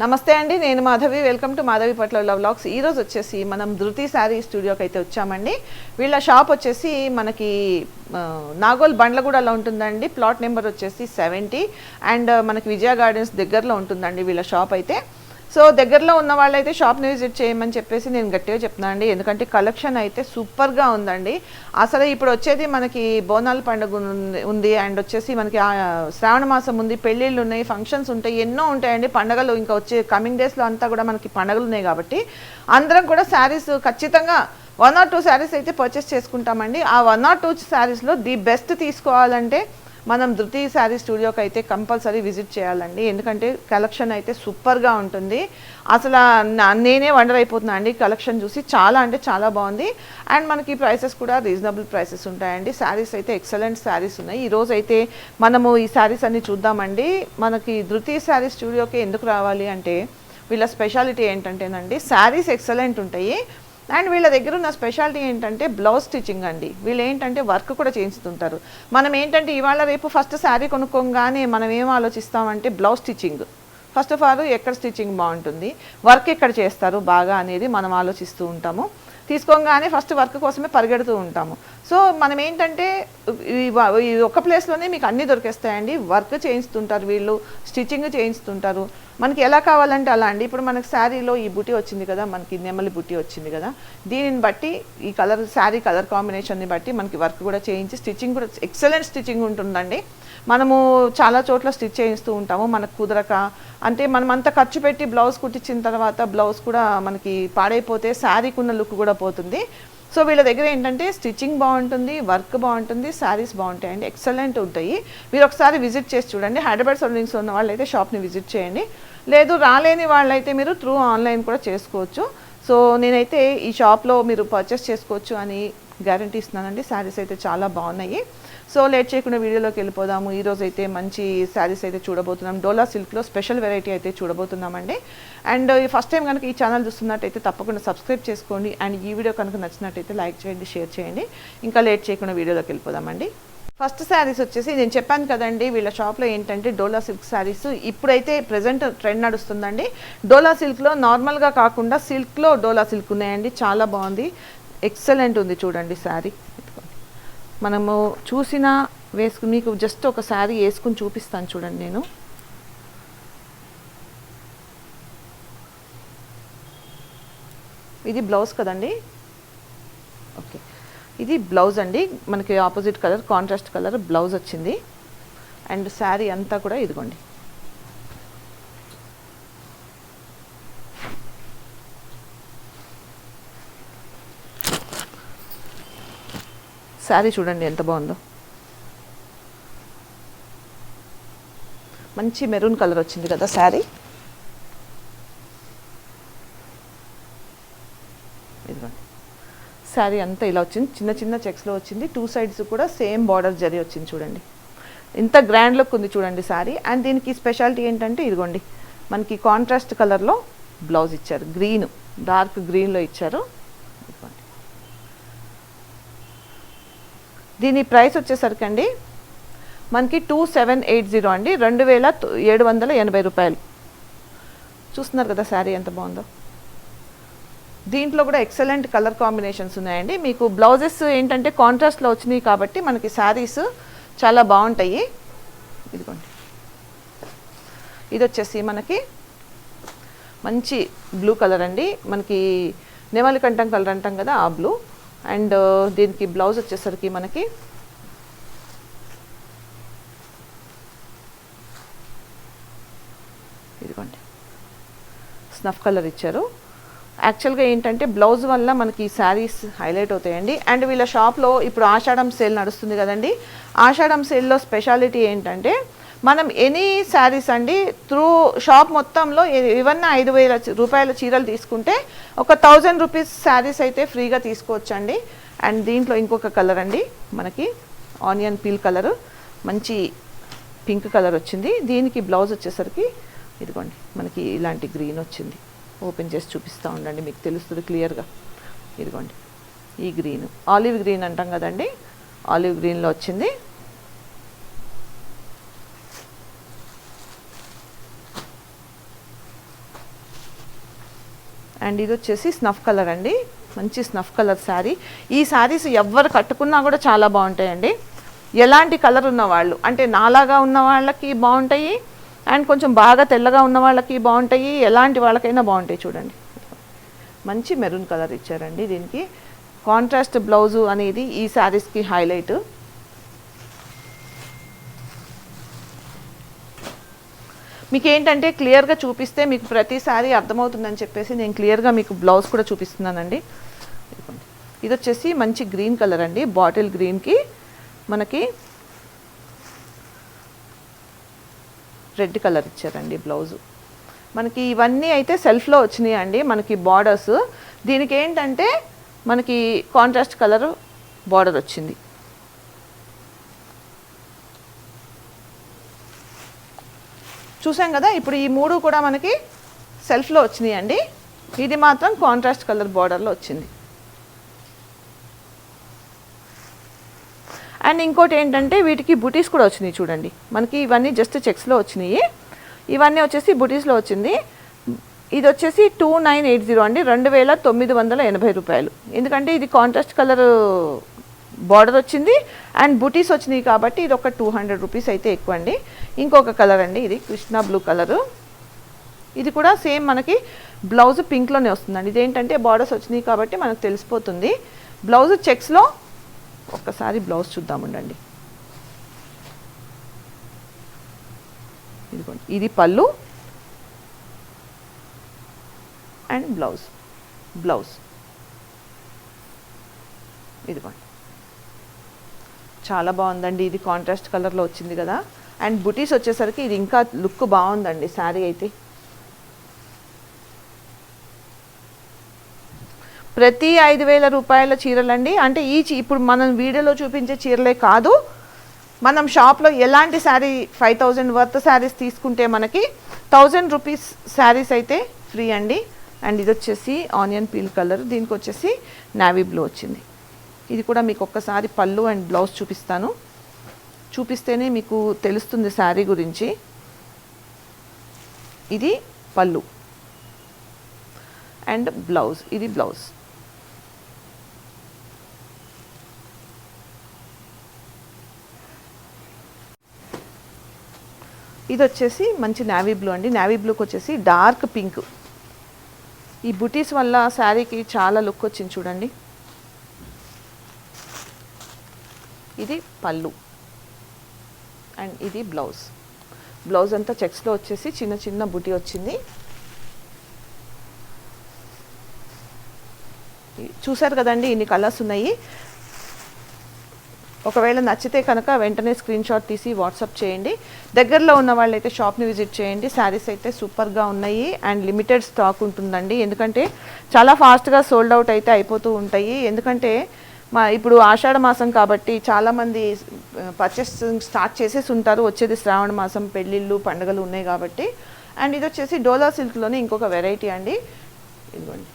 నమస్తే అండి నేను మాధవి. వెల్కమ్ టు మాధవి పట్ల లవ్ ఈ రోజు వచ్చేసి మనం ధృతి శారీ స్టూడియోకి అయితే వచ్చామండి. వీళ్ళ షాప్ వచ్చేసి మనకి నాగోల్ బండ్లగూడలో ఉంటుందండి. ప్లాట్ నెంబర్ వచ్చేసి సెవెంటీ అండ్ మనకి విజయ గార్డెన్స్ దగ్గరలో ఉంటుందండి వీళ్ళ షాప్ అయితే. సో దగ్గరలో ఉన్న వాళ్ళైతే షాప్ని విజిట్ చేయమని చెప్పేసి నేను గట్టిగా చెప్తున్నాను అండి. ఎందుకంటే కలెక్షన్ అయితే సూపర్గా ఉందండి. అసలు ఇప్పుడు వచ్చేది మనకి బోనాల పండుగ ఉంది- అండ్ వచ్చేసి మనకి శ్రావణ మాసం ఉంది పెళ్ళిళ్ళు ఉన్నాయి ఫంక్షన్స్ ఉంటాయి ఎన్నో ఉంటాయండి. పండగలు ఇంకా వచ్చే కమింగ్ డేస్లో అంతా కూడా మనకి పండగలు ఉన్నాయి కాబట్టి అందరం కూడా శారీస్ ఖచ్చితంగా వన్ ఆర్ టూ శారీస్ అయితే పర్చేస్ చేసుకుంటామండి. ఆ వన్ ఆర్ టూ శారీస్లో ది బెస్ట్ తీసుకోవాలంటే మనం ధృతి శారీ స్టూడియోకి అయితే కంపల్సరీ విజిట్ చేయాలండి. ఎందుకంటే కలెక్షన్ అయితే సూపర్గా ఉంటుంది. అసలు నేనే వండర్ అయిపోతున్నా అండి. కలెక్షన్ చూసి చాలా అంటే చాలా బాగుంది. అండ్ మనకి ప్రైసెస్ కూడా రీజనబుల్ ప్రైసెస్ ఉంటాయండి. శారీస్ అయితే ఎక్సలెంట్ శారీస్ ఉన్నాయి. ఈరోజు అయితే మనము ఈ శారీస్ అన్ని చూద్దామండి. మనకి ధృతి శారీ స్టూడియోకి ఎందుకు రావాలి అంటే వీళ్ళ స్పెషాలిటీ ఏంటంటేనండి శారీస్ ఎక్సలెంట్ ఉంటాయి. అండ్ వీళ్ళ దగ్గర ఉన్న స్పెషాలిటీ ఏంటంటే బ్లౌజ్ స్టిచ్చింగ్ అండి. వీళ్ళు ఏంటంటే వర్క్ కూడా చేయిస్తుంటారు మనం ఏంటంటే ఇవాళ రేపు ఫస్ట్ శారీ కొనుక్కోగానే మనం ఏం ఆలోచిస్తామంటే blouse stitching. First of all ఎక్కడ స్టిచ్చింగ్ బాగుంటుంది? వర్క్ ఎక్కడ చేస్తారు బాగా అనేది మనం ఆలోచిస్తూ ఉంటాము. తీసుకోగానే ఫస్ట్ వర్క్ కోసమే పరిగెడుతూ ఉంటాము. సో మనం ఏంటంటే ఈ ఒక్క ప్లేస్లోనే మీకు అన్నీ దొరికేస్తాయండి. వర్క్ చేయిస్తుంటారు వీళ్ళు స్టిచ్చింగ్ చేయిస్తుంటారు. మనకి ఎలా కావాలంటే అలా అండి. ఇప్పుడు మనకి శారీలో ఈ బుటీ వచ్చింది కదా మనకి నెమలి బుటీ వచ్చింది కదా దీనిని బట్టి ఈ కలర్ శారీ కలర్ కాంబినేషన్ని బట్టి మనకి వర్క్ కూడా చేయించి స్టిచ్చింగ్ కూడా ఎక్సలెంట్ స్టిచ్చింగ్ ఉంటుందండి. మనము చాలా చోట్ల స్టిచ్ చేయిస్తూ ఉంటాము మనకు కుదరక. అంటే మనం అంత ఖర్చు పెట్టి బ్లౌజ్ కుట్టించిన తర్వాత బ్లౌజ్ కూడా మనకి పాడైపోతే శారీకి ఉన్న లుక్ కూడా పోతుంది. సో వీళ్ళ దగ్గర ఏంటంటే స్టిచ్చింగ్ బాగుంటుంది వర్క్ బాగుంటుంది శారీస్ బాగుంటాయండి ఎక్సలెంట్ ఉంటాయి. మీరు ఒకసారి విజిట్ చేసి చూడండి. హైదరాబాద్ సరౌండింగ్స్ ఉన్న వాళ్ళైతే షాప్ని విజిట్ చేయండి. లేదు రాలేని వాళ్ళైతే మీరు త్రూ ఆన్లైన్ కూడా చేసుకోవచ్చు. సో నేనైతే ఈ షాప్లో మీరు పర్చేస్ చేసుకోవచ్చు అని గ్యారంటీ ఇస్తున్నానండి. శారీస్ అయితే చాలా బాగున్నాయి. సో లేట్ చేయకుండా వీడియోలోకి వెళ్ళిపోదాము. ఈ రోజు అయితే మంచి శారీస్ అయితే చూడబోతున్నాం. డోలా సిల్క్లో స్పెషల్ వెరైటీ అయితే చూడబోతున్నామండి. అండ్ ఫస్ట్ టైం కనుక ఈ ఛానల్ చూస్తున్నట్టయితే తప్పకుండా సబ్స్క్రైబ్ చేసుకోండి. అండ్ ఈ వీడియో కనుక నచ్చినట్టయితే లైక్ చేయండి షేర్ చేయండి. ఇంకా లేట్ చేయకుండా వీడియోలోకి వెళ్ళిపోదామండి. ఫస్ట్ శారీస్ వచ్చేసి నేను చెప్పాను కదండి వీళ్ళ షాప్లో ఏంటంటే డోలా సిల్క్ శారీస్. ఇప్పుడైతే ప్రజెంట్ ట్రెండ్ నడుస్తుందండి. డోలా సిల్క్లో నార్మల్గా కాకుండా సిల్క్లో డోలా సిల్క్ ఉన్నాయండి. చాలా బాగుంది. ఎక్సలెంట్ ఉంది చూడండి శారీ. మనము చూసిన వేసుకు మీకు జస్ట్ ఒక శారీ వేసుకుని చూపిస్తాను చూడండి నేను. ఇది బ్లౌజ్ కదండి? ఓకే. ఇది బ్లౌజ్ అండి. మనకి opposite colour contrast colour blouse వచ్చింది. అండ్ శారీ అంతా కూడా ఇదిగోండి. శారీ చూడండి ఎంత బాగుందో. మంచి మెరూన్ కలర్ వచ్చింది కదా శారీ. ఇదిగోండి. శారీ అంతా ఇలా వచ్చింది. చిన్న చిన్న చెక్స్లో వచ్చింది. టూ సైడ్స్ కూడా సేమ్ బార్డర్ జరి వచ్చింది చూడండి. ఇంత గ్రాండ్ లుక్ ఉంది చూడండి శారీ. అండ్ దీనికి స్పెషాలిటీ ఏంటంటే ఇదిగోండి. మనకి కాంట్రాస్ట్ కలర్లో బ్లౌజ్ ఇచ్చారు. గ్రీన్ డార్క్ గ్రీన్లో ఇచ్చారు. ఇదిగోండి. దీని ప్రైస్ వచ్చేసరికి అండి మనకి టూ సెవెన్ ఎయిట్ జీరో అండి రెండు వేల ఏడు వందల ఎనభై రూపాయలు. చూస్తున్నారు కదా శారీ ఎంత బాగుందో. దీంట్లో కూడా ఎక్సలెంట్ కలర్ కాంబినేషన్స్ ఉన్నాయండి. మీకు బ్లౌజెస్ ఏంటంటే కాంట్రాస్ట్లో వచ్చినాయి కాబట్టి మనకి శారీస్ చాలా బాగుంటాయి. ఇదిగోండి. ఇది వచ్చేసి మనకి మంచి బ్లూ కలర్ అండి. మనకి నెమలి కంఠం కలర్ అంటాం కదా ఆ బ్లూ అండ్ దీనికి బ్లౌజ్ వచ్చేసరికి మనకి ఇదిగోండి. స్నఫ్ కలర్ ఇచ్చారు. యాక్చువల్గా ఏంటంటే బ్లౌజ్ వల్ల మనకి శారీస్ హైలైట్ అవుతాయండి. అండ్ వీళ్ళ షాప్లో ఇప్పుడు ఆషాఢం సేల్ నడుస్తుంది కదండి. ఆషాఢం సేల్లో స్పెషాలిటీ ఏంటంటే మనం ఎనీ శారీస్ అండి త్రూ షాప్ మొత్తంలో ఇవన్నీ ఐదు వేల రూపాయల చీరలు తీసుకుంటే ఒక థౌజండ్ రూపీస్ శారీస్ అయితే ఫ్రీగా తీసుకోవచ్చండి. అండ్ దీంట్లో ఇంకొక కలర్ అండి మనకి ఆనియన్ పీల్ కలర్ మంచి పింక్ కలర్ వచ్చింది. దీనికి బ్లౌజ్ వచ్చేసరికి ఇదిగోండి మనకి ఇలాంటి గ్రీన్ వచ్చింది. ఓపెన్ చేసి చూపిస్తూ ఉండండి మీకు తెలుస్తుంది క్లియర్గా. ఇదిగోండి ఈ గ్రీన్ ఆలివ్ గ్రీన్ అంటాం కదండి ఆలివ్ గ్రీన్లో వచ్చింది. అండ్ ఇది వచ్చేసి స్నఫ్ కలర్ అండి. మంచి స్నఫ్ కలర్ శారీ. ఈ శారీస్ ఎవరు కట్టుకున్నా కూడా చాలా బాగుంటాయండి. ఎలాంటి కలర్ ఉన్న వాళ్ళు అంటే నాలాగా ఉన్న వాళ్ళకి బాగుంటాయి అండ్ కొంచెం బాగా తెల్లగా ఉన్న వాళ్ళకి బాగుంటాయి. ఎలాంటి వాళ్ళకైనా బాగుంటాయి చూడండి. మంచి మెరూన్ కలర్ ఇచ్చారండి దీనికి. కాంట్రాస్ట్ బ్లౌజు అనేది ఈ శారీస్కి హైలైట్. మీకు ఏంటంటే క్లియర్గా చూపిస్తే మీకు ప్రతిసారి అర్థమవుతుందని చెప్పేసి నేను క్లియర్గా మీకు బ్లౌజ్ కూడా చూపిస్తున్నానండి. ఇది వచ్చేసి మంచి గ్రీన్ కలర్ అండి. బాటిల్ గ్రీన్కి మనకి రెడ్ కలర్ ఇచ్చారండి బ్లౌజు. మనకి ఇవన్నీ అయితే సెల్ఫ్లో వచ్చినాయి అండి మనకి బార్డర్స్. దీనికి ఏంటంటే మనకి కాంట్రాస్ట్ కలర్ బార్డర్ వచ్చింది. చూసాం కదా ఇప్పుడు ఈ మూడు కూడా మనకి సెల్ఫ్లో వచ్చినాయి అండి ఇది మాత్రం కాంట్రాస్ట్ కలర్ బార్డర్లో వచ్చింది. అండ్ ఇంకోటి ఏంటంటే వీటికి బుటీస్ కూడా వచ్చినాయి చూడండి. మనకి ఇవన్నీ జస్ట్ చెక్స్లో వచ్చినాయి. ఇవన్నీ వచ్చేసి బుటీస్లో వచ్చింది. ఇది వచ్చేసి టూ నైన్ ఎయిట్ జీరో అండి. రెండు వేల తొమ్మిది వందల ఎనభై రూపాయలు. ఎందుకంటే ఇది కాంట్రాస్ట్ కలర్ బార్డర్ వచ్చింది అండ్ బుటీస్ వచ్చినాయి కాబట్టి ఇది ఒక టూ హండ్రెడ్ రూపీస్ అయితే ఎక్కువ అండి ఇంకొక కలర్ అండి ఇది కృష్ణ బ్లూ కలరు. ఇది కూడా సేమ్ మనకి బ్లౌజ్ పింక్లోనే వస్తుందండి. ఇదేంటంటే బార్డర్స్ వచ్చినాయి కాబట్టి మనకు తెలిసిపోతుంది. బ్లౌజ్ చెక్స్లో ఒక్కసారి బ్లౌజ్ చూద్దామండి ఇదిగోండి ఇది పళ్ళు అండ్ బ్లౌజ్ బ్లౌజ్. ఇదిగోండి. చాలా బాగుందండి. ఇది కాంట్రాస్ట్ కలర్లో వచ్చింది కదా. అండ్ బుటీస్ వచ్చేసరికి ఇది ఇంకా లుక్ బాగుందండి శారీ అయితే. ప్రతి ఐదు వేల రూపాయల చీరలండి. అంటే ఈ చీ- ఇప్పుడు మనం వీడియోలో చూపించే చీరలే కాదు. మనం షాప్లో ఎలాంటి sari five thousand worth saris తీసుకుంటే మనకి థౌజండ్ రూపీస్ శారీస్ అయితే ఫ్రీ అండి. అండ్ ఇది వచ్చేసి ఆనియన్ పీల్ కలర్ దీనికి వచ్చేసి నావీ బ్లూ వచ్చింది. ఇది కూడా మీకు ఒక్కసారి పళ్ళు అండ్ బ్లౌజ్ చూపిస్తాను. చూపిస్తేనే మీకు తెలుస్తుంది శారీ గురించి. ఇది పళ్ళు. అండ్ బ్లౌజ్ ఇది బ్లౌజ్. ఇది వచ్చేసి మంచి నావీ బ్లూ అండి. నావీ బ్లూకి వచ్చేసి డార్క్ పింక్ ఈ బుటీస్ వల్ల శారీకి చాలా లుక్ వచ్చింది చూడండి. ఇది పళ్ళు. అండ్ ఇది బ్లౌజ్. బ్లౌజ్ అంతా చెక్స్లో వచ్చేసి చిన్న చిన్న బుటీ వచ్చింది. చూసారు కదండి ఇన్ని కలర్స్ ఉన్నాయి. ఒకవేళ నచ్చితే కనుక వెంటనే స్క్రీన్ షాట్ తీసి వాట్సాప్ చేయండి. దగ్గరలో ఉన్న వాళ్ళైతే షాప్ని విజిట్ చేయండి. శారీస్ అయితే సూపర్గా ఉన్నాయి. అండ్ లిమిటెడ్ స్టాక్ ఉంటుందండి. ఎందుకంటే చాలా ఫాస్ట్గా సోల్డ్ అవుట్ అయితే అయిపోతూ ఉంటాయి. ఎందుకంటే మా ఇప్పుడు ఆషాఢ మాసం కాబట్టి చాలామంది పర్చేస్ స్టార్ట్ చేసేసి ఉంటారు. వచ్చేది శ్రావణ మాసం పెళ్ళిళ్ళు పండుగలు ఉన్నాయి కాబట్టి. అండ్ ఇది వచ్చేసి డోలా సిల్క్లోనే ఇంకొక వెరైటీ అండి. ఇదిగోండి.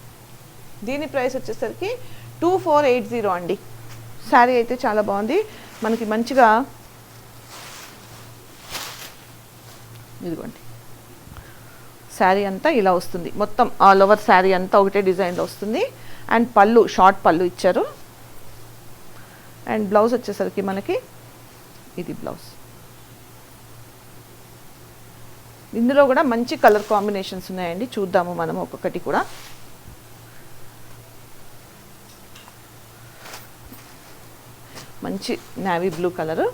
దీని ప్రైస్ వచ్చేసరికి టూ ఫోర్ ఎయిట్ జీరో అండి. శారీ అయితే చాలా బాగుంది. మనకి మంచిగా ఇదిగోండి. శారీ అంతా ఇలా వస్తుంది. మొత్తం ఆల్ ఓవర్ శారీ అంతా ఒకటే డిజైన్లో వస్తుంది. అండ్ పళ్ళు షార్ట్ పళ్ళు ఇచ్చారు. అండ్ బ్లౌజ్ వచ్చేసరికి మనకి ఇది బ్లౌజ్ ఇందులో కూడా మంచి కలర్ కాంబినేషన్స్ ఉన్నాయండి. చూద్దాము మనం ఒక్కొక్కటి కూడా. మంచి navy blue colour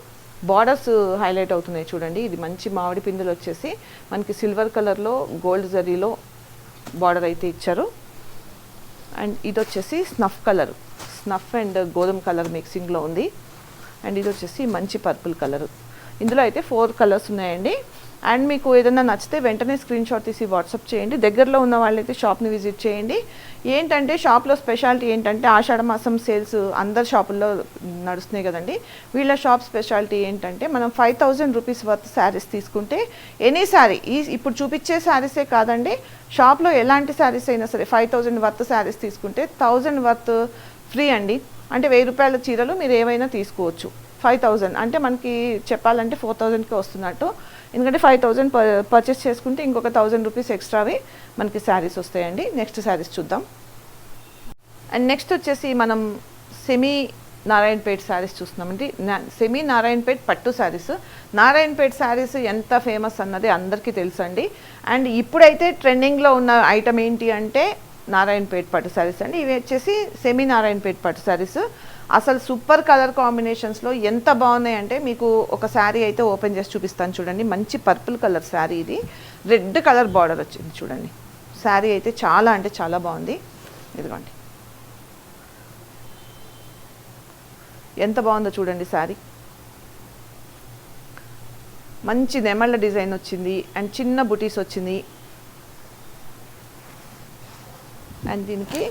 borders highlight అవుతున్నాయి చూడండి. ఇది మంచి మామిడి పిందులు వచ్చేసి మనకి సిల్వర్ కలర్లో గోల్డ్ జరీలో బార్డర్ అయితే ఇచ్చారు. అండ్ ఇది వచ్చేసి స్నఫ్ కలర్ స్నఫ్ అండ్ గోధుమ కలర్ మిక్సింగ్లో ఉంది. అండ్ ఇది వచ్చేసి మంచి పర్పుల్ కలర్. ఇందులో అయితే ఫోర్ కలర్స్ ఉన్నాయండి. అండ్ మీకు ఏదైనా నచ్చితే వెంటనే స్క్రీన్ షాట్ తీసి వాట్సాప్ చేయండి. దగ్గరలో ఉన్న వాళ్ళైతే షాప్ని విజిట్ చేయండి. ఏంటంటే షాప్లో స్పెషాలిటీ ఏంటంటే ఆషాఢ మాసం సేల్స్ అందరు షాపుల్లో నడుస్తున్నాయి కదండి. వీళ్ళ షాప్ స్పెషాలిటీ ఏంటంటే మనం five thousand rupees worth saris తీసుకుంటే ఎనీ శారీ ఈ ఇప్పుడు చూపించే శారీసే కాదండి. షాప్లో ఎలాంటి శారీస్ అయినా సరే ఫైవ్ థౌజండ్ వర్త్ శారీస్ తీసుకుంటే థౌజండ్ వర్త్ ఫ్రీ అండి. అంటే వెయ్యి రూపాయల చీరలు మీరు ఏవైనా తీసుకోవచ్చు. ఫైవ్ థౌజండ్ అంటే మనకి చెప్పాలంటే ఫోర్ థౌజండ్కి వస్తున్నట్టు. ఎందుకంటే ఫైవ్ థౌజండ్ పర్చేస్ చేసుకుంటే ఇంకొక థౌజండ్ రూపీస్ ఎక్స్ట్రావి మనకి శారీస్ వస్తాయండి. నెక్స్ట్ శారీస్ చూద్దాం. అండ్ నెక్స్ట్ వచ్చేసి మనం సెమీ నారాయణపేట్ శారీస్ చూస్తున్నామండి. సెమీ నారాయణపేట్ పట్టు శారీస్. నారాయణపేట్ శారీస్ ఎంత ఫేమస్ అన్నది అందరికీ తెలుసు అండి అండ్ ఇప్పుడైతే ట్రెండింగ్లో ఉన్న ఐటమ్ ఏంటి అంటే నారాయణపేట్ పట్టు శారీస్ అండి. ఇవి వచ్చేసి సెమీ నారాయణపేట్ పట్టు శారీస్ అసలు సూపర్ కలర్ కాంబినేషన్స్లో ఎంత బాగున్నాయి అంటే మీకు ఒక శారీ అయితే ఓపెన్ చేసి చూపిస్తాను చూడండి. మంచి పర్పుల్ కలర్ శారీ ఇది. రెడ్ కలర్ బార్డర్ వచ్చింది చూడండి. శారీ అయితే చాలా అంటే చాలా బాగుంది. ఇదిగోండి. ఎంత బాగుందో చూడండి శారీ మంచి నెమళ్ళ డిజైన్ వచ్చింది. అండ్ చిన్న బుటీస్ వచ్చింది. అండ్ దీనికి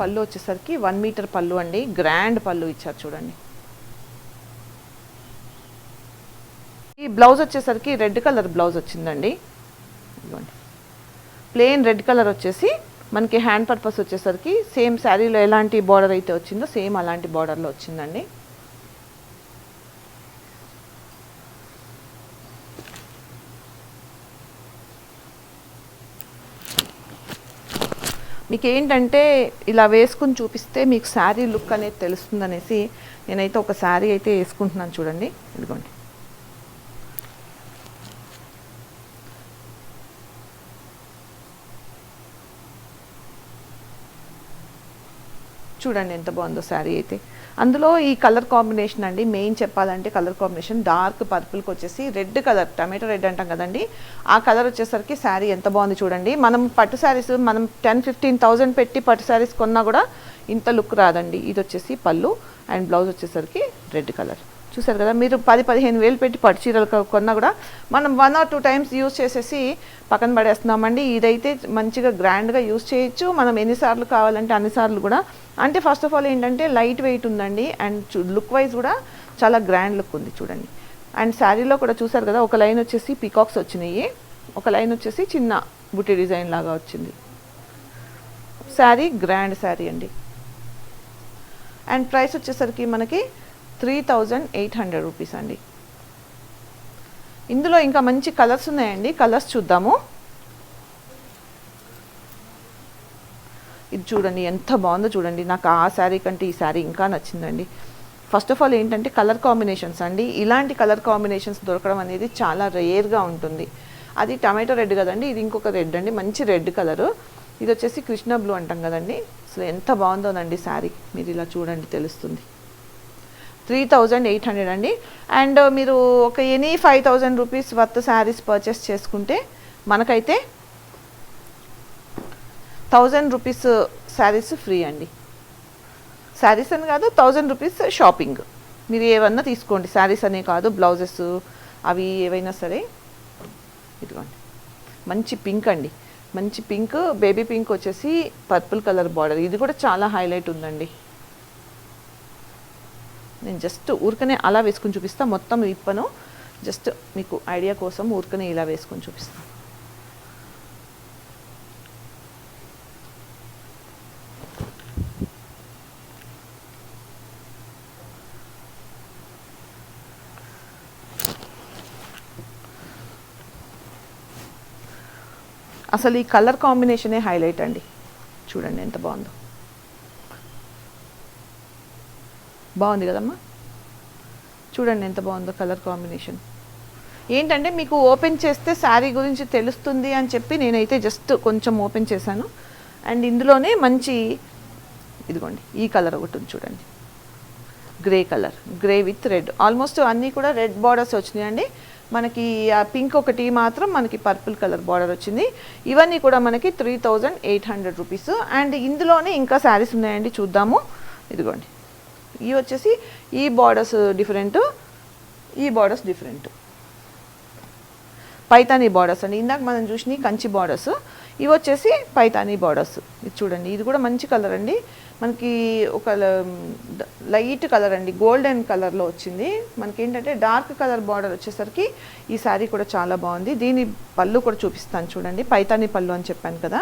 పళ్ళు వచ్చేసరికి వన్ మీటర్ పళ్ళు అండి. గ్రాండ్ పళ్ళు ఇచ్చారు చూడండి. ఈ బ్లౌజ్ వచ్చేసరికి రెడ్ కలర్ బ్లౌజ్ వచ్చిందండి. ఇదిగోండి. ప్లెయిన్ రెడ్ కలర్ వచ్చేసి మనకి హ్యాండ్ పర్పస్ వచ్చేసరికి సేమ్ శారీలో ఎలాంటి బార్డర్ అయితే వచ్చిందో సేమ్ అలాంటి బార్డర్లో వచ్చిందండి. మీకు ఏంటంటే ఇలా వేసుకుని చూపిస్తే మీకు శారీ లుక్ అనేది తెలుస్తుంది అనేసి నేనైతే ఒక శారీ అయితే వేసుకుంటున్నాను చూడండి ఇదిగోండి. చూడండి ఎంత బాగుందో శారీ అయితే. అందులో ఈ కలర్ కాంబినేషన్ అండి మెయిన్ చెప్పాలంటే కలర్ కాంబినేషన్. డార్క్ పర్పుల్కి వచ్చేసి రెడ్ కలర్ టమాటో రెడ్ అంటాం కదండి. ఆ కలర్ వచ్చేసరికి శారీ ఎంత బాగుంది చూడండి. మనం పట్టు శారీస్ మనం టెన్ ఫిఫ్టీన్ థౌజండ్ పెట్టి పట్టు శారీస్ కొన్నా కూడా ఇంత లుక్ రాదండి. ఇది వచ్చేసి పళ్ళు అండ్ బ్లౌజ్ వచ్చేసరికి రెడ్ కలర్. చూసారు కదా మీరు పది పదిహేను వేలు పెట్టి పట్టు చీరలు కొన్నా కూడా మనం one or two times use చేసేసి పక్కన పడేస్తున్నామండి. ఇదైతే మంచిగా గ్రాండ్గా యూజ్ చేయొచ్చు. మనం ఎన్నిసార్లు కావాలంటే అన్నిసార్లు కూడా అంటే ఫస్ట్ ఆఫ్ ఆల్ ఏంటంటే లైట్ వెయిట్ ఉందండి అండ్ లుక్ వైజ్ కూడా చాలా గ్రాండ్ లుక్ ఉంది చూడండి. అండ్ శారీలో కూడా చూసారు కదా ఒక లైన్ వచ్చేసి పికాక్స్ వచ్చినాయి. ఒక లైన్ వచ్చేసి చిన్న బుట్టి డిజైన్ లాగా వచ్చింది. శారీ గ్రాండ్ శారీ అండి. అండ్ ప్రైస్ వచ్చేసరికి మనకి three thousand eight hundred rupees అండి. ఇందులో ఇంకా మంచి కలర్స్ ఉన్నాయండి. కలర్స్ చూద్దాము. ఇది చూడండి ఎంత బాగుందో చూడండి. నాకు ఆ శారీ కంటే ఈ శారీ ఇంకా నచ్చిందండి. ఫస్ట్ ఆఫ్ ఆల్ ఏంటంటే కలర్ కాంబినేషన్స్ అండి. ఇలాంటి కలర్ కాంబినేషన్స్ దొరకడం అనేది చాలా రేర్గా ఉంటుంది. అది టమాటో రెడ్ కదండి ఇది ఇంకొక రెడ్ అండి మంచి రెడ్ కలరు ఇది వచ్చేసి కృష్ణ బ్లూ అంటాం కదండి. అసలు ఎంత బాగుందోనండి శారీ. మీరు ఇలా చూడండి తెలుస్తుంది. త్రీ థౌజండ్ ఎయిట్ హండ్రెడ్ అండి. అండ్ మీరు ఒక any five thousand rupees worth saris purchase చేసుకుంటే మనకైతే థౌజండ్ రూపీస్ శారీస్ ఫ్రీ అండి. శారీస్ అని కాదు థౌజండ్ రూపీస్ షాపింగ్. మీరు ఏమన్నా తీసుకోండి. శారీస్ అనే కాదు బ్లౌజెస్ అవి ఏవైనా సరే. ఇదిగోండి. మంచి పింక్ అండి. మంచి పింక్ బేబీ పింక్ వచ్చేసి పర్పుల్ కలర్ బార్డర్. ఇది కూడా చాలా హైలైట్ ఉందండి. నేను జస్ట్ ఊరికనే అలా వేసుకుని చూపిస్తాను మొత్తం ఇప్పను జస్ట్ మీకు ఐడియా కోసం ఊరికనే ఇలా వేసుకొని చూపిస్తాను అసలు ఈ కలర్ కాంబినేషనే హైలైట్ అండి. చూడండి ఎంత బాగుందో. బాగుంది కదమ్మా? చూడండి ఎంత బాగుందో కలర్ కాంబినేషన్. ఏంటంటే మీకు ఓపెన్ చేస్తే శారీ గురించి తెలుస్తుంది అని చెప్పి నేనైతే జస్ట్ కొంచెం ఓపెన్ చేశాను. అండ్ ఇందులోనే మంచి ఇదిగోండి ఈ కలర్ ఒకటి ఉంది చూడండి. Grey colour grey with red. Almost అన్నీ కూడా రెడ్ బార్డర్స్ వచ్చినాయండి. మనకి ఆ పింక్ ఒకటి మాత్రం మనకి పర్పుల్ కలర్ బార్డర్ వచ్చింది. ఇవన్నీ కూడా మనకి three thousand eight hundred rupees. And ఇందులోనే ఇంకా శారీస్ ఉన్నాయండి చూద్దాము. ఇదిగోండి. ఇవి వచ్చేసి ఈ బార్డర్స్ డిఫరెంట్ ఈ బార్డర్స్ డిఫరెంట్. పైతానీ బార్డర్స్ అండి. ఇందాక మనం చూసిన కంచి బార్డర్స్. ఇవి వచ్చేసి పైతానీ బార్డర్స్. ఇది చూడండి ఇది కూడా మంచి కలర్ అండి. మనకి ఒక లైట్ కలర్ అండి గోల్డెన్ కలర్లో వచ్చింది. మనకి ఏంటంటే డార్క్ కలర్ బార్డర్ వచ్చేసరికి ఈ శారీ కూడా చాలా బాగుంది. దీని పళ్ళు కూడా చూపిస్తాను చూడండి. పైతాని పళ్ళు అని చెప్పాను కదా.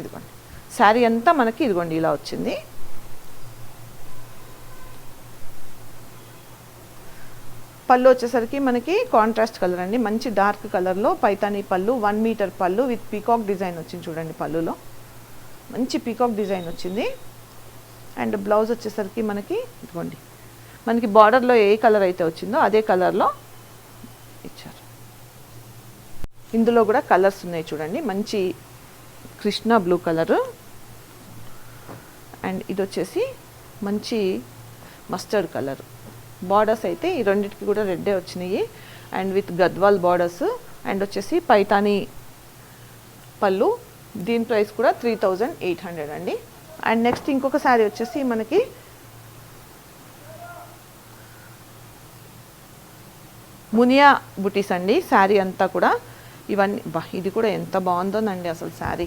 ఇదిగోండి. శారీ అంతా మనకి ఇదిగోండి ఇలా వచ్చింది. పళ్ళు వచ్చేసరికి మనకి కాంట్రాస్ట్ కలర్ అండి. మంచి డార్క్ కలర్లో పైతానీ పళ్ళు వన్ మీటర్ పళ్ళు విత్ పీకాక్ డిజైన్ వచ్చింది చూడండి పళ్ళులో. మంచి పీకాక్ డిజైన్ వచ్చింది. అండ్ బ్లౌజ్ వచ్చేసరికి మనకి ఇదిగోండి. మనకి బార్డర్లో ఏ కలర్ అయితే వచ్చిందో అదే కలర్లో ఇచ్చారు. ఇందులో కూడా కలర్స్ ఉన్నాయి చూడండి. మంచి కృష్ణ బ్లూ కలరు. అండ్ ఇది వచ్చేసి మంచి మస్టర్డ్ కలర్. బార్డర్స్ అయితే ఈ రెండింటికి కూడా రెడ్డే వచ్చినాయి. And with Gadwal borders. And వచ్చేసి పైతాని పళ్ళు. దీని ప్రైస్ కూడా త్రీ థౌజండ్ ఎయిట్ హండ్రెడ్ అండి. అండ్ నెక్స్ట్ ఇంకొక శారీ వచ్చేసి మనకి మునియా బుటీస్ అండి శారీ అంతా కూడా. ఇవన్నీ బా ఇది కూడా ఎంత బాగుందోనండి అసలు శారీ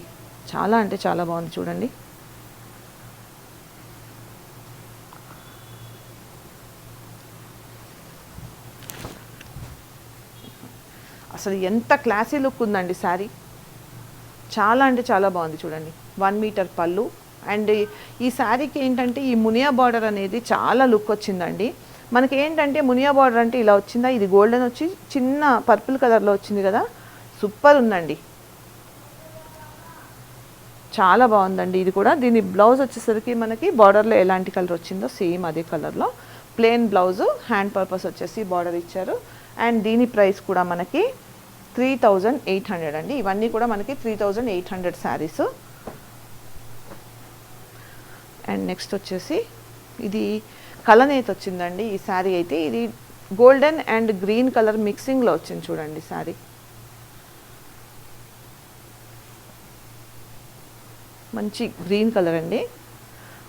చాలా అంటే చాలా బాగుంది చూడండి. అసలు ఎంత క్లాసీ లుక్ ఉందండి శారీ చాలా అంటే చాలా బాగుంది చూడండి. వన్ మీటర్ పళ్ళు. అండ్ ఈ శారీకి ఏంటంటే ఈ మునియా బార్డర్ అనేది చాలా లుక్ వచ్చిందండి. మనకి ఏంటంటే మునియా బార్డర్ అంటే ఇలా వచ్చిందా? ఇది గోల్డెన్ వచ్చి చిన్న పర్పుల్ కలర్లో వచ్చింది కదా? సూపర్ ఉందండి. చాలా బాగుందండి. ఇది కూడా దీని బ్లౌజ్ వచ్చేసరికి మనకి బార్డర్లో ఎలాంటి కలర్ వచ్చిందో సేమ్ అదే కలర్లో. ప్లెయిన్ బ్లౌజు హ్యాండ్ పర్పస్ వచ్చేసి బార్డర్ ఇచ్చారు. అండ్ దీని ప్రైస్ కూడా మనకి త్రీ థౌజండ్ ఎయిట్ హండ్రెడ్ అండి. ఇవన్నీ కూడా మనకి three thousand eight hundred saris. And next వచ్చేసి ఇది కలనేత వచ్చిందండి ఈ శారీ అయితే. ఇది గోల్డెన్ అండ్ గ్రీన్ కలర్ మిక్సింగ్లో వచ్చింది చూడండి శారీ. మంచి గ్రీన్ కలర్ అండి.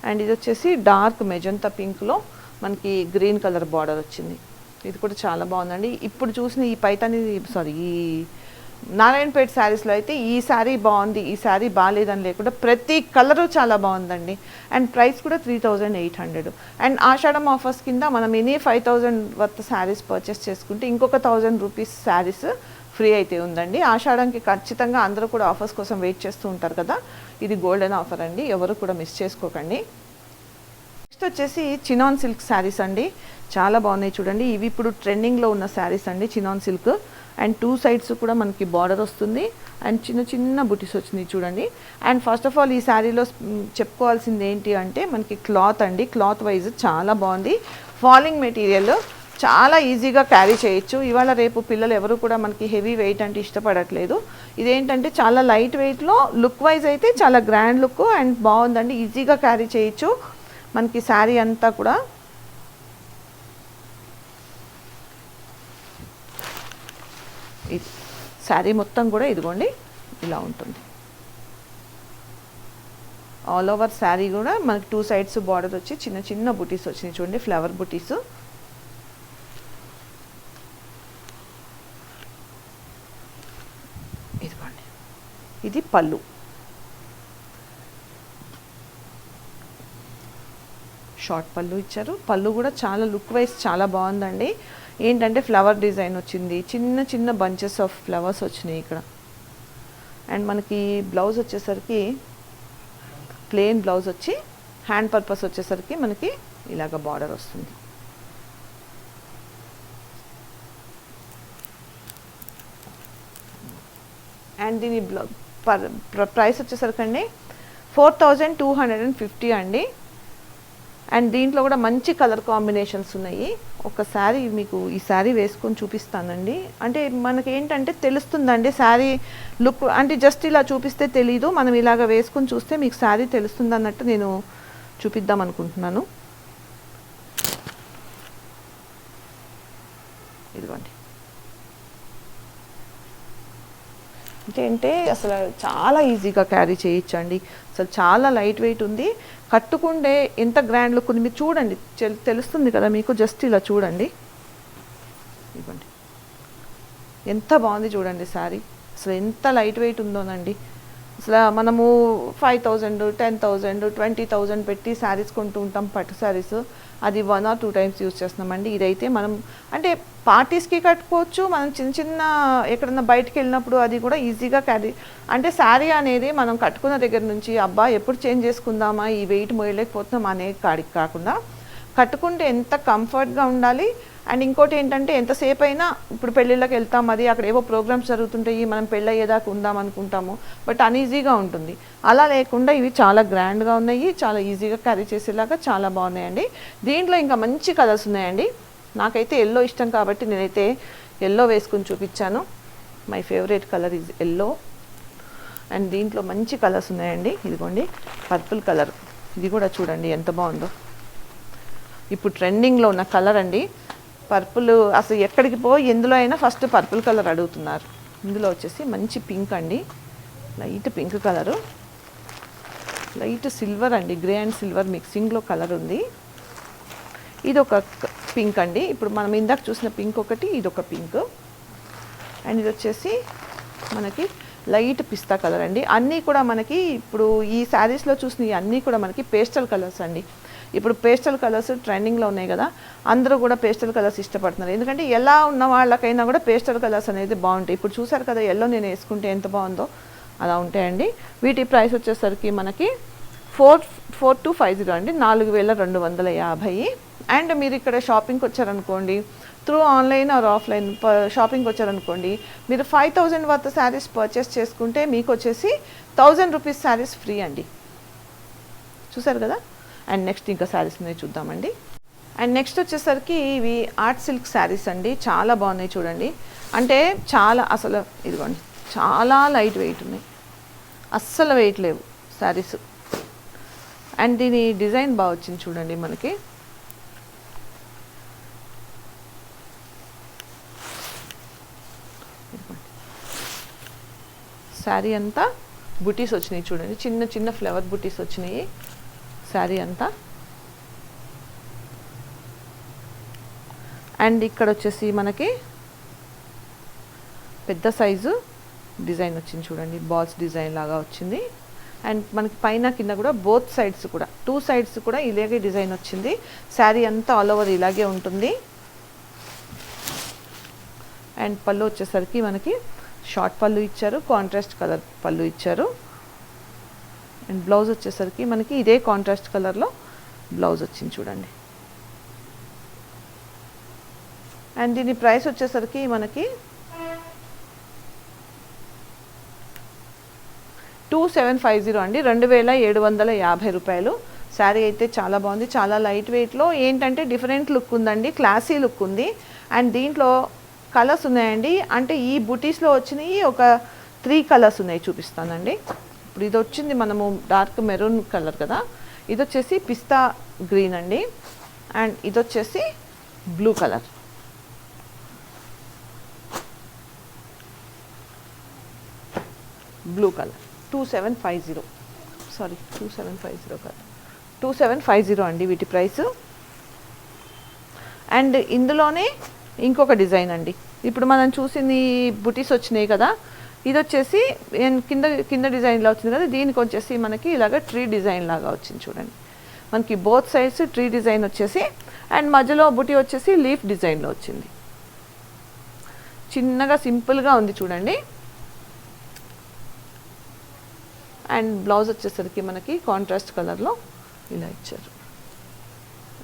అండ్ ఇది వచ్చేసి డార్క్ మెజంతా పింక్లో మనకి గ్రీన్ కలర్ బార్డర్ వచ్చింది. ఇది కూడా చాలా బాగుందండి. ఇప్పుడు చూసిన ఈ పైతాని సారీ ఈ నారాయణపేట శారీస్లో అయితే ఈ శారీ బాగుంది ఈ శారీ బాగాలేదని లేకుండా ప్రతి కలరు చాలా బాగుందండి. అండ్ ప్రైస్ కూడా three thousand eight hundred. And Ashadham offers కింద మనం any five thousand worth saris purchase చేసుకుంటే ఇంకొక థౌజండ్ రూపీస్ శారీస్ ఫ్రీ అయితే ఉందండి. ఆషాఢంకి ఖచ్చితంగా అందరూ కూడా ఆఫర్స్ కోసం వెయిట్ చేస్తూ ఉంటారు కదా. ఇది గోల్డెన్ ఆఫర్ అండి. ఎవరు కూడా మిస్ చేసుకోకండి. నెక్స్ట్ వచ్చేసి చినాన్ సిల్క్ శారీస్ అండి. చాలా బాగున్నాయి చూడండి. ఇవి ఇప్పుడు ట్రెండింగ్లో ఉన్న శారీస్ అండి. Chinon silk. And two sides కూడా మనకి బార్డర్ వస్తుంది. అండ్ చిన్న చిన్న బుటీస్ వచ్చింది చూడండి. అండ్ ఫస్ట్ ఆఫ్ ఆల్ ఈ శారీలో చెప్పుకోవాల్సింది ఏంటి అంటే మనకి క్లాత్ అండి. క్లాత్ వైజ్ చాలా బాగుంది. ఫాలింగ్ మెటీరియల్ చాలా ఈజీగా క్యారీ చేయొచ్చు. ఇవాళ రేపు పిల్లలు ఎవరు కూడా మనకి హెవీ వెయిట్ అంటే ఇష్టపడట్లేదు. ఇదేంటంటే చాలా లైట్ వెయిట్లో లుక్ వైజ్ అయితే చాలా గ్రాండ్ లుక్ అండ్ బాగుందండి. ఈజీగా క్యారీ చేయొచ్చు. మనకి శారీ అంతా కూడా ఇది శారీ మొత్తం కూడా ఇదిగోండి ఇలా ఉంటుంది. ఆల్ ఓవర్ శారీ కూడా మనకి టూ సైడ్స్ బార్డర్ వచ్చి చిన్న చిన్న బుటీస్ వచ్చినాయి చూడండి ఫ్లవర్ బుటీస్ ఇదిగోండి. ఇది పళ్ళు. షార్ట్ పళ్ళు ఇచ్చారు. పళ్ళు కూడా చాలా లుక్ వైజ్ చాలా బాగుందండి. ఏంటంటే ఫ్లవర్ డిజైన్ వచ్చింది. చిన్న చిన్న బంచెస్ ఆఫ్ ఫ్లవర్స్ వచ్చినాయి ఇక్కడ. అండ్ మనకి బ్లౌజ్ వచ్చేసరికి ప్లెయిన్ బ్లౌజ్ వచ్చి హ్యాండ్ పర్పస్ వచ్చేసరికి మనకి ఇలాగ బార్డర్ వస్తుంది. అండ్ దీని బ్లౌ ప్రైస్ వచ్చేసరికి అండి four thousand two hundred and fifty అండి. అండ్ దీంట్లో కూడా మంచి కలర్ కాంబినేషన్స్ ఉన్నాయి. ఒక శారీ మీకు ఈ శారీ వేసుకొని చూపిస్తానండి. అంటే మనకి ఏంటంటే తెలుస్తుందండి శారీ లుక్ అంటే జస్ట్ ఇలా చూపిస్తే తెలీదు. మనం ఇలాగ వేసుకొని చూస్తే మీకు శారీ తెలుస్తుంది అన్నట్టు నేను చూపిద్దాం అనుకుంటున్నాను. ఇదిగోండి. ఏంటంటే అసలు చాలా ఈజీగా క్యారీ చేయొచ్చండి అసలు చాలా లైట్ వెయిట్ ఉంది. కట్టుకుంటే ఎంత గ్రాండ్ లుక్ ఉంది. మీరు చూడండి. తెల్- తెలుస్తుంది కదా మీకు? జస్ట్ ఇలా చూడండి. ఇవ్వండి. ఎంత బాగుంది చూడండి శారీ. అసలు ఎంత లైట్ వెయిట్ ఉందోనండి. అసలు మనము five thousand ten thousand twenty thousand పెట్టి శారీస్ కొంటూ ఉంటాం పట్టు శారీస్. అది one or two times use చేస్తున్నామండి. ఇదైతే మనం అంటే పార్టీస్కి కట్టుకోవచ్చు మనం చిన్న చిన్న ఎక్కడన్నా బయటకు వెళ్ళినప్పుడు అది కూడా ఈజీగా క్యారీ అంటే శారీ అనేది మనం కట్టుకున్న దగ్గర నుంచి అబ్బా ఎప్పుడు చేంజ్ చేసుకుందామా? ఈ వెయిట్ మోయలేకపోతున్నాం అనే కాడికి కాకుండా కట్టుకుంటే ఎంత కంఫర్ట్గా ఉండాలి అండ్ ఇంకోటి ఏంటంటే ఎంతసేపు అయినా ఇప్పుడు పెళ్ళిళ్ళకి వెళ్తాం అది అక్కడ ఏవో ప్రోగ్రామ్స్ జరుగుతుంటాయి మనం పెళ్ళి అయ్యేదాకా ఉందాం అనుకుంటాము బట్ అన్ఈజీగా ఉంటుంది. అలా లేకుండా ఇవి చాలా గ్రాండ్గా ఉన్నాయి చాలా ఈజీగా క్యారీ చేసేలాగా చాలా బాగున్నాయండి. దీంట్లో ఇంకా మంచి కలర్స్ ఉన్నాయండి. నాకైతే ఎల్లో ఇష్టం కాబట్టి నేనైతే ఎల్లో వేసుకుని చూపించాను. My favourite colour is yellow. And దీంట్లో మంచి కలర్స్ ఉన్నాయండి. ఇదిగోండి పర్పుల్ కలర్. ఇది కూడా చూడండి ఎంత బాగుందో. ఇప్పుడు ట్రెండింగ్లో ఉన్న కలర్ అండి. పర్పుల్ అసలు ఎక్కడికి పో ఎందులో అయినా ఫస్ట్ పర్పుల్ కలర్ అడుగుతున్నారు. ఇందులో వచ్చేసి మంచి పింక్ అండి. Light pink colour. Light silver అండి గ్రే అండ్ సిల్వర్ మిక్సింగ్లో కలర్ ఉంది. ఇది ఒక పింక్ అండి. ఇప్పుడు మనం ఇందాక చూసిన పింక్ ఒకటి ఇది ఒక పింక్. అండ్ ఇది వచ్చేసి మనకి లైట్ పిస్తా కలర్ అండి. అన్నీ కూడా మనకి ఇప్పుడు ఈ శారీస్లో చూసిన అన్నీ కూడా మనకి పేస్టల్ కలర్స్ అండి. ఇప్పుడు పేస్టల్ కలర్స్ ట్రెండింగ్లో ఉన్నాయి కదా అందరూ కూడా పేస్టల్ కలర్స్ ఇష్టపడుతున్నారు. ఎందుకంటే ఎలా ఉన్న వాళ్ళకైనా కూడా పేస్టల్ కలర్స్ అనేది బాగుంటాయి. ఇప్పుడు చూసారు కదా ఎల్లో నేను వేసుకుంటే ఎంత బాగుందో అలా ఉంటాయండి. వీటి ప్రైస్ వచ్చేసరికి మనకి four four two five zero అండి. నాలుగు వేల రెండు వందల యాభై. అండ్ మీరు ఇక్కడ షాపింగ్కి వచ్చారనుకోండి త్రూ ఆన్లైన్ ఆర్ ఆఫ్లైన్ షాపింగ్కి వచ్చారనుకోండి మీరు five thousand worth saris purchase చేసుకుంటే మీకు వచ్చేసి థౌజండ్ రూపీస్ శారీస్ ఫ్రీ అండి. చూసారు కదా? అండ్ నెక్స్ట్ ఇంకా శారీస్ ఉన్నాయి చూద్దామండి. అండ్ నెక్స్ట్ వచ్చేసరికి ఇవి ఆర్ట్ సిల్క్ శారీస్ అండి. చాలా బాగున్నాయి చూడండి. అంటే చాలా అసలు ఇదిగోండి చాలా లైట్ వెయిట్ ఉన్నాయి. అస్సలు వెయిట్ లేవు శారీస్. అండ్ దీని డిజైన్ బాగా వచ్చింది చూడండి మనకి. శారీ అంతా బుటీస్ వచ్చినాయి చూడండి. చిన్న చిన్న ఫ్లవర్ బుటీస్ వచ్చినాయి. శారీ అంతా అండ్ ఇక్కడ వచ్చేసి మనకి పెద్ద సైజు డిజైన్ వచ్చింది చూడండి బాల్స్ డిజైన్ లాగా వచ్చింది. అండ్ మనకి పైన కింద కూడా బోత్ సైడ్స్ కూడా టూ సైడ్స్ కూడా ఇలాగే డిజైన్ వచ్చింది. శారీ అంతా ఆల్ ఓవర్ ఇలాగే ఉంటుంది. అండ్ పళ్ళు వచ్చేసరికి మనకి షార్ట్ పళ్ళు ఇచ్చారు కాంట్రాస్ట్ కలర్ పళ్ళు ఇచ్చారు. అండ్ బ్లౌజ్ వచ్చేసరికి మనకి ఇదే కాంట్రాస్ట్ కలర్లో బ్లౌజ్ వచ్చింది చూడండి. అండ్ దీని ప్రైస్ వచ్చేసరికి మనకి టూ సెవెన్ ఫైవ్ జీరో అండి. రెండు వేల ఏడు వందల యాభై రూపాయలు. శారీ అయితే చాలా బాగుంది. చాలా లైట్ వెయిట్లో ఏంటంటే డిఫరెంట్ లుక్ ఉందండి. క్లాసీ లుక్ ఉంది. అండ్ దీంట్లో కలర్స్ ఉన్నాయండి. అంటే ఈ బుటీస్లో వచ్చినవి ఒక త్రీ కలర్స్ ఉన్నాయి చూపిస్తానండి. ఇప్పుడు ఇది వచ్చింది మనము డార్క్ మెరూన్ కలర్ కదా. ఇది వచ్చేసి పిస్తా గ్రీన్ అండి. అండ్ ఇది వచ్చేసి blue colour. Blue colour. Two seven five zero. Sorry two seven five zero కాదు. టూ సెవెన్ ఫైవ్ జీరో అండి వీటి ప్రైస్. అండ్ ఇందులోనే ఇంకొక డిజైన్ అండి. ఇప్పుడు మనం చూసింది బుటీస్ వచ్చినాయి కదా. ఇది వచ్చేసి కింద కింద డిజైన్లో వచ్చింది కదా దీనికి వచ్చేసి మనకి ఇలాగ ట్రీ డిజైన్ లాగా వచ్చింది చూడండి. మనకి బోత్ సైడ్స్ ట్రీ డిజైన్ వచ్చేసి అండ్ మధ్యలో బుటి వచ్చేసి లీఫ్ డిజైన్లో వచ్చింది. చిన్నగా సింపుల్గా ఉంది చూడండి. అండ్ బ్లౌజ్ వచ్చేసరికి మనకి కాంట్రాస్ట్ కలర్లో ఇలా ఇచ్చారు.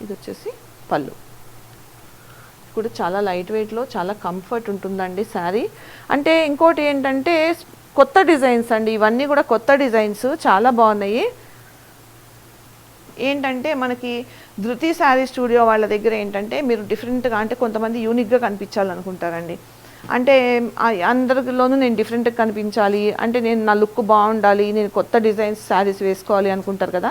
ఇది వచ్చేసి పళ్ళు. కూడా చాలా లైట్ వెయిట్లో చాలా కంఫర్ట్ ఉంటుందండి శారీ అంటే ఇంకోటి ఏంటంటే కొత్త డిజైన్స్ అండి. ఇవన్నీ కూడా కొత్త డిజైన్స్ చాలా బాగున్నాయి. ఏంటంటే మనకి ధృతి శారీ స్టూడియో వాళ్ళ దగ్గర ఏంటంటే మీరు డిఫరెంట్గా అంటే కొంతమంది యూనిక్గా కనిపించాలనుకుంటారండి. అంటే అందరిలోనూ నేను డిఫరెంట్గా కనిపించాలి. అంటే నేను నా లుక్ బాగుండాలి. నేను కొత్త డిజైన్స్ శారీస్ వేసుకోవాలి అనుకుంటారు కదా.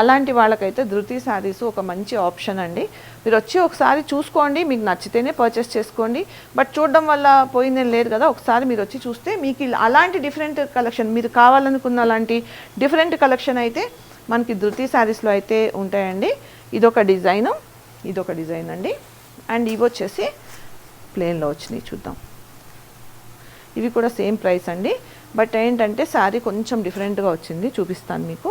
అలాంటి వాళ్ళకైతే ధృతి శారీస్ ఒక మంచి ఆప్షన్ అండి. మీరు వచ్చి ఒకసారి చూసుకోండి మీకు నచ్చితేనే పర్చేస్ చేసుకోండి. బట్ చూడడం వల్ల పోయిందని లేదు కదా ఒకసారి మీరు వచ్చి చూస్తే మీకు అలాంటి డిఫరెంట్ కలెక్షన్ మీరు కావాలనుకున్న అలాంటి డిఫరెంట్ కలెక్షన్ అయితే మనకి ధృతి శారీస్లో అయితే ఉంటాయండి. ఇదొక డిజైను ఇదొక డిజైన్ అండి. అండ్ ఇవి వచ్చేసి ప్లేన్లో వచ్చినాయి చూద్దాం. ఇవి కూడా సేమ్ ప్రైస్ అండి. బట్ ఏంటంటే శారీ కొంచెం డిఫరెంట్గా వచ్చింది చూపిస్తాను మీకు.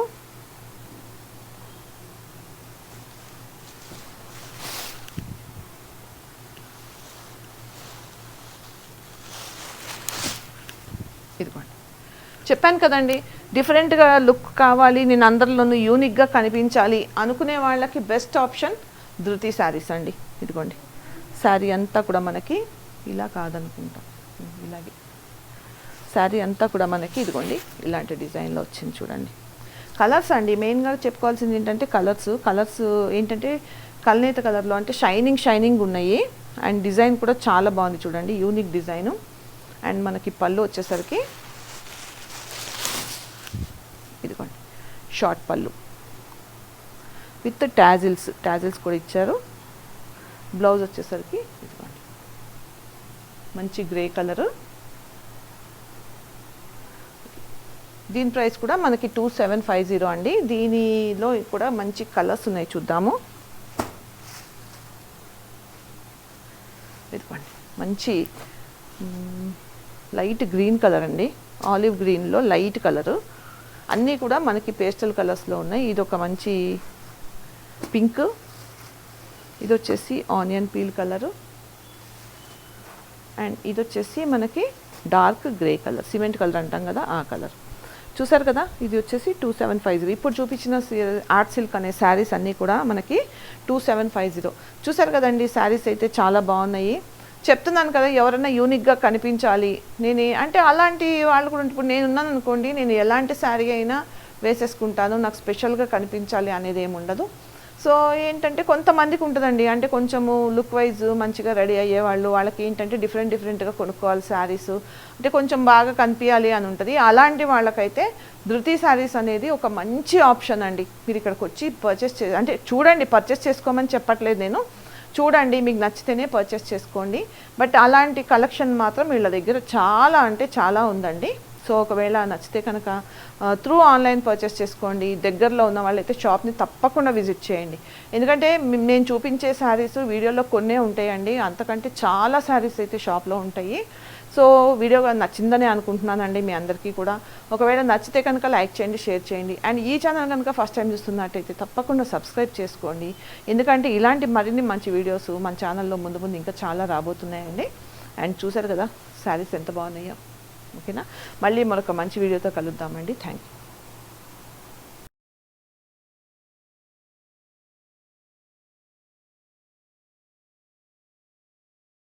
ఇదిగోండి. చెప్పాను కదండి డిఫరెంట్గా లుక్ కావాలి నేను అందరిలోనూ యూనిక్గా కనిపించాలి అనుకునే వాళ్ళకి బెస్ట్ ఆప్షన్ ధృతి శారీస్ అండి. ఇదిగోండి. శారీ అంతా కూడా మనకి ఇలా కాదనుకుంటాం. ఇలాగే. శారీ అంతా కూడా మనకి ఇదిగోండి ఇలాంటి డిజైన్లో వచ్చింది చూడండి. కలర్స్ అండి మెయిన్గా చెప్పుకోవాల్సింది ఏంటంటే కలర్స్ కలర్స్ ఏంటంటే కలనేత కలర్లో అంటే షైనింగ్ షైనింగ్ ఉన్నాయి. అండ్ డిజైన్ కూడా చాలా బాగుంది చూడండి యూనిక్ డిజైను అండ్ మనకి పళ్ళు వచ్చేసరికి ఇదిగోండి షార్ట్ పళ్ళు. విత్ ట్యాజిల్స్ ట్యాజిల్స్ కూడా ఇచ్చారు. బ్లౌజ్ వచ్చేసరికి ఇదిగోండి మంచి గ్రే కలరు దీని ప్రైస్ కూడా మనకి టూ సెవెన్ ఫైవ్ జీరో అండి. దీనిలో కూడా మంచి కలర్స్ ఉన్నాయి చూద్దాము. ఇదిగోండి మంచి లైట్ గ్రీన్ కలర్ అండి. ఆలివ్ గ్రీన్లో లైట్ కలరు. అన్నీ కూడా మనకి పేస్టల్ కలర్స్లో ఉన్నాయి. ఇది ఒక మంచి పింక్. ఇది వచ్చేసి ఆనియన్ పీల్ కలరు. అండ్ ఇది వచ్చేసి మనకి dark grey colour. Cement colour అంటాం కదా ఆ కలర్. చూసారు కదా ఇది వచ్చేసి టూ సెవెన్ ఫైవ్ జీరో. ఇప్పుడు చూపించిన ఆర్ట్ సిల్క్ అనే శారీస్ అన్నీ కూడా మనకి టూ సెవెన్ ఫైవ్ జీరో. చూసారు కదండి శారీస్ అయితే చాలా బాగున్నాయి. చెప్తున్నాను కదా ఎవరైనా యూనిక్గా కనిపించాలి. నేను అంటే అలాంటి వాళ్ళు కూడా ఇప్పుడు నేను ఉన్నాను అనుకోండి నేను ఎలాంటి శారీ అయినా వేసేసుకుంటాను నాకు స్పెషల్గా కనిపించాలి అనేది ఏమి ఉండదు. సో ఏంటంటే కొంతమందికి ఉంటుందండి అంటే కొంచెము లుక్ వైజ్ మంచిగా రెడీ అయ్యే వాళ్ళు వాళ్ళకి ఏంటంటే డిఫరెంట్ డిఫరెంట్గా కొనుక్కోవాలి శారీస్ అంటే కొంచెం బాగా కనిపించాలి అని ఉంటుంది. అలాంటి వాళ్ళకైతే ధృతి శారీస్ అనేది ఒక మంచి ఆప్షన్ అండి. మీరు ఇక్కడికి వచ్చి పర్చేస్ చే అంటే చూడండి పర్చేస్ చేసుకోమని చెప్పట్లేదు నేను. చూడండి మీకు నచ్చితేనే పర్చేస్ చేసుకోండి. బట్ అలాంటి కలెక్షన్ మాత్రం వీళ్ళ దగ్గర చాలా అంటే చాలా ఉందండి. సో ఒకవేళ నచ్చితే కనుక త్రూ ఆన్లైన్ పర్చేస్ చేసుకోండి. దగ్గరలో ఉన్న వాళ్ళైతే షాప్ని తప్పకుండా విజిట్ చేయండి. ఎందుకంటే నేను చూపించే శారీస్ వీడియోలో కొన్నే ఉంటాయండి. అంతకంటే చాలా శారీస్ అయితే షాప్లో ఉంటాయి. సో వీడియో నచ్చిందని అనుకుంటున్నానండి మీ అందరికీ కూడా. ఒకవేళ నచ్చితే కనుక లైక్ చేయండి షేర్ చేయండి. అండ్ ఈ ఛానల్ కనుక ఫస్ట్ టైం చూస్తున్నట్టయితే తప్పకుండా సబ్స్క్రైబ్ చేసుకోండి. ఎందుకంటే ఇలాంటి మరిన్ని మంచి వీడియోస్ మన ఛానల్లో ముందు ముందు ఇంకా చాలా రాబోతున్నాయండి. అండ్ చూసారు కదా శారీస్ ఎంత బాగున్నాయో. ఓకేనా? మళ్ళీ మరొక మంచి వీడియోతో కలుద్దామండి. Thank you